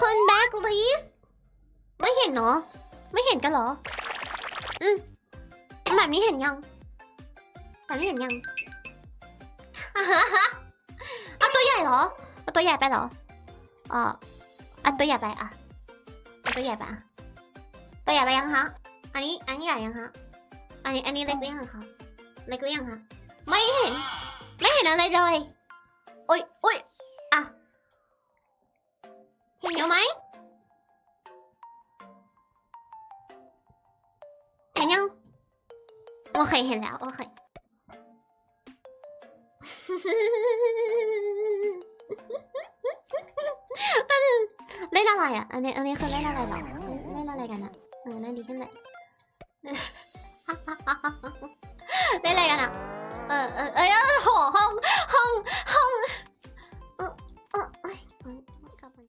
คนแบ็คลิสไม่เห็นเนาะไม่เห็นกันเหรอ อืมแบบนี้เห็นยังแบบนี้เห็นยังอะฮะฮะเอาตัวใหญ่เหรอเอาตัวใหญ่ไปเหรออ๋อเอาตัวใหญ่ไปอะเอาตัวใหญ่ไปอะตัวใหญ่ไปยังฮะอันนี้อันนี้ใหญ่ยังฮะอันนี้อันนี้เล็กหรือยังคะเล็กหรือยังคะไม่เห็น ไม่เห็นอะไรเลยโอ้ยโอ้ย ห็นอยู่ไหมเห็นยัง โอเคเห็นแล้ว โอเค เล่นอะไรอะ อันนี้ อันนี้คือเล่นอะไรหรอเล่นอะไรกันอะเออนั่นดีขึ้นเลยเล่นอะไรกันอะ